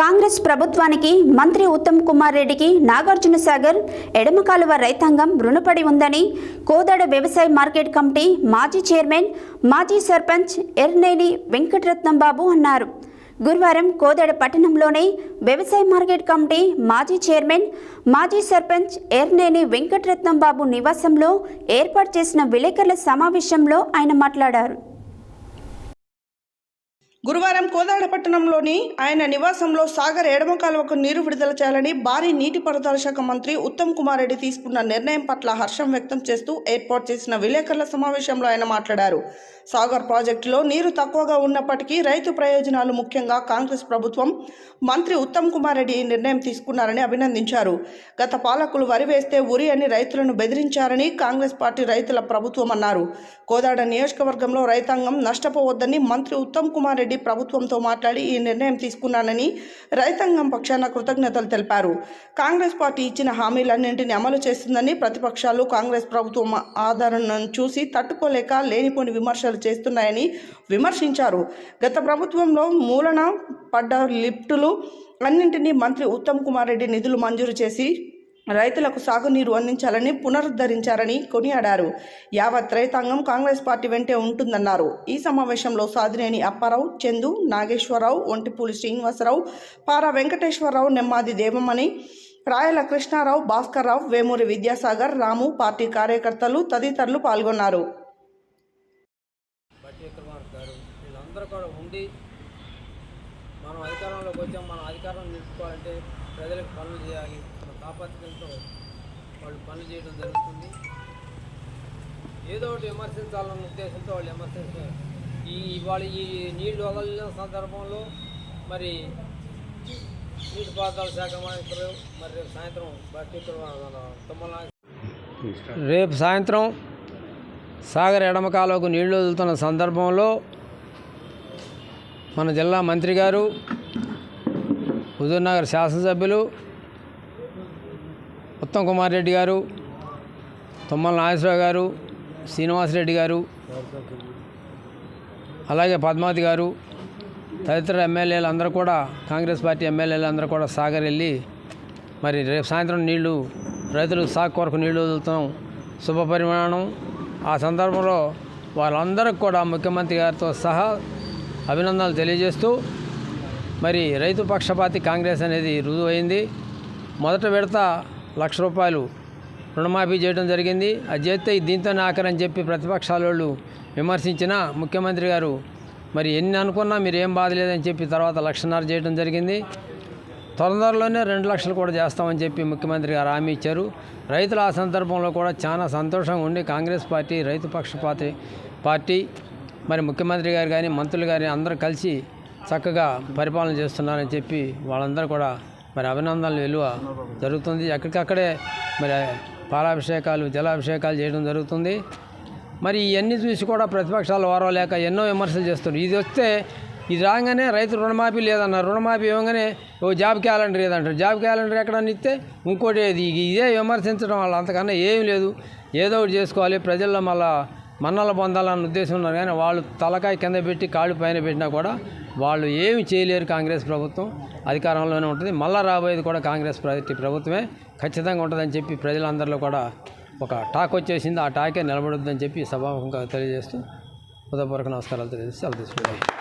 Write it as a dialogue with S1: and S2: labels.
S1: కాంగ్రెస్ ప్రభుత్వానికి మంత్రి ఉత్తమ్ కుమార్ రెడ్డికి నాగార్జున సాగర్ ఎడమ కాలువ రైతాంగం రుణపడి ఉందని కోదాడ వ్యవసాయ మార్కెట్ కమిటీ మాజీ చైర్మన్ మాజీ సర్పంచ్ ఎర్నేని వెంకటరత్నం బాబు అన్నారు. గురువారం కోదాడ పట్టణంలోని వ్యవసాయ మార్కెట్ కమిటీ మాజీ చైర్మన్ మాజీ సర్పంచ్ ఎర్నేని వెంకటరత్నం బాబు నివాసంలో ఏర్పాటు చేసిన విలేకరుల సమావేశంలో ఆయన మాట్లాడారు.
S2: గురువారం కోదాడ పట్టణంలోని ఆయన నివాసంలో సాగర్ ఎడమ కాలువకు నీరు విడుదల చేయాలని భారీ నీటిపారుదల శాఖ మంత్రి ఉత్తమ్ కుమార్ రెడ్డి తీసుకున్న నిర్ణయం పట్ల హర్షం వ్యక్తం చేస్తూ ఏర్పాటు చేసిన విలేకరుల సమావేశంలో ఆయన మాట్లాడారు. సాగర్ ప్రాజెక్టులో నీరు తక్కువగా ఉన్నప్పటికీ రైతు ప్రయోజనాలు ముఖ్యంగా కాంగ్రెస్ ప్రభుత్వం మంత్రి ఉత్తమ్ కుమార్ రెడ్డి ఈ నిర్ణయం తీసుకున్నారని అభినందించారు. గత పాలకులు వరి వేస్తే ఉరి అని రైతులను బెదిరించారని కాంగ్రెస్ పార్టీ రైతుల ప్రభుత్వం అన్నారు. కోదాడ నియోజకవర్గంలో రైతాంగం నష్టపోవద్దని మంత్రి ఉత్తమ్ కుమార్ రెడ్డి రెడ్డి ప్రభుత్వంతో మాట్లాడి ఈ నిర్ణయం తీసుకున్నానని రైతాంగం పక్షాన కృతజ్ఞతలు తెలిపారు. కాంగ్రెస్ పార్టీ ఇచ్చిన హామీలన్నింటినీ అమలు చేస్తుందని ప్రతిపక్షాలు కాంగ్రెస్ ప్రభుత్వం ఆదరణను చూసి తట్టుకోలేక లేనిపోని విమర్శలు చేస్తున్నాయని విమర్శించారు. గత ప్రభుత్వంలో మూలన పడ్డ లిఫ్టులు అన్నింటినీ మంత్రి ఉత్తమ్ కుమార్ రెడ్డి నిధులు మంజూరు చేసి రైతులకు సాగునీరు అందించాలని పునరుద్ధరించారని కొనియాడారు. యావత్ రైతాంగం కాంగ్రెస్ పార్టీ వెంటే ఉంటుందన్నారు. ఈ సమావేశంలో సాదినేని అప్పారావు చందు నాగేశ్వరరావు ఒంటిపూలి శ్రీనివాసరావు పారా వెంకటేశ్వరరావు నెమ్మాది దేవమణి రాయల కృష్ణారావు భాస్కర్రావు వేమూరి విద్యాసాగర్ రాము పార్టీ కార్యకర్తలు తదితరులు పాల్గొన్నారు.
S3: ఉండి మనం అధికారంలోకి వచ్చాం. మనం అధికారం నిలుపుకోవాలంటే ప్రజలకు పనులు చేయాలి. తాపత్రయంతో వాళ్ళు పనులు చేయడం జరుగుతుంది. ఏదో ఒకటి విమర్శించాలన్న ఉద్దేశంతో వాళ్ళు విమర్శించారు ఈ ఇవాళ ఈ నీళ్ళు వదలిన సందర్భంలో మరి నీటిపారుదల శాఖ మంత్రులు మరి రేపు సాయంత్రం బట్టి తుమ్మల రేపు సాయంత్రం సాగర్ ఎడమ కాలువకు నీళ్ళు వదులుతున్న సందర్భంలో మన జిల్లా మంత్రి గారు హుజూర్నగర్ శాసనసభ్యులు ఉత్తమ్ కుమార్ రెడ్డి గారు తుమ్మల నాగేశ్వరరావు గారు శ్రీనివాసరెడ్డి గారు అలాగే పద్మావతి గారు తదితర ఎమ్మెల్యేలు అందరూ కూడా కాంగ్రెస్ పార్టీ ఎమ్మెల్యేలు అందరూ కూడా సాగర్ వెళ్ళి మరి రేపు సాయంత్రం నీళ్ళు రైతులకు సాగు కొరకు నీళ్ళు వదులుతాం శుభ పరిమాణం. ఆ సందర్భంలో వాళ్ళందరికి కూడా ముఖ్యమంత్రి గారితో సహా అభినందనలు తెలియజేస్తూ మరి రైతు పక్షపాతి కాంగ్రెస్ అనేది రుజువైంది. మొదట విడత లక్ష రూపాయలు రుణమాఫీ చేయడం జరిగింది. అది చేస్తే దీంతో ఆఖరని చెప్పి ప్రతిపక్షాల వాళ్ళు విమర్శించిన ముఖ్యమంత్రి గారు మరి ఎన్ని అనుకున్నా మీరు ఏం బాధ లేదని చెప్పి తర్వాత లక్షన్నర చేయడం జరిగింది. తొందరలోనే రెండు లక్షలు కూడా చేస్తామని చెప్పి ముఖ్యమంత్రి గారు హామీ ఇచ్చారు. రైతులు ఆ సందర్భంలో కూడా చాలా సంతోషంగా ఉండి కాంగ్రెస్ పార్టీ రైతు పక్షపాతి పార్టీ మరి ముఖ్యమంత్రి గారు కానీ మంత్రులు కానీ అందరూ కలిసి చక్కగా పరిపాలన చేస్తున్నారని చెప్పి వాళ్ళందరూ కూడా మరి అభినందనలు విలువ జరుగుతుంది. ఎక్కడికక్కడే మరి పాలాభిషేకాలు జలాభిషేకాలు చేయడం జరుగుతుంది. మరి ఇవన్నీ చూసి కూడా ప్రతిపక్షాలు ఓరవలేక ఎన్నో విమర్శలు చేస్తున్నారు. ఇది వస్తే ఇది రాగానే రైతు రుణమాఫీ లేదన్నారు. రుణమాఫీ ఇవ్వగానే ఓ జాబ్ క్యాలెండర్ ఏదంటారు? జాబ్ క్యాలెండర్ ఎక్కడన్నా ఇస్తే ఇంకోటి ఇది ఇదే విమర్శించడం వల్ల అంతకన్నా ఏం లేదు. ఏదో ఒకటి చేసుకోవాలి. ప్రజల్లో మళ్ళీ మన్నలు పొందాలన్న ఉద్దేశం ఉన్నారు. కానీ వాళ్ళు తలకాయ కింద పెట్టి కాళ్ళు పైన పెట్టినా కూడా వాళ్ళు ఏమి చేయలేరు కాంగ్రెస్ ప్రభుత్వం. అధికారంలోనే ఉంటుంది. మళ్ళా రాబోయేది కూడా కాంగ్రెస్ పార్టీ ప్రభుత్వమే ఖచ్చితంగా ఉంటుందని చెప్పి ప్రజలందరిలో కూడా ఒక టాక్ వచ్చేసింది. ఆ టాకే నిలబడుద్దని చెప్పి సభాముఖంగా తెలియజేస్తూ ఉదయపూర్వక నమస్కారాలు తెలియజేసి సెలవు తీసుకుంటాను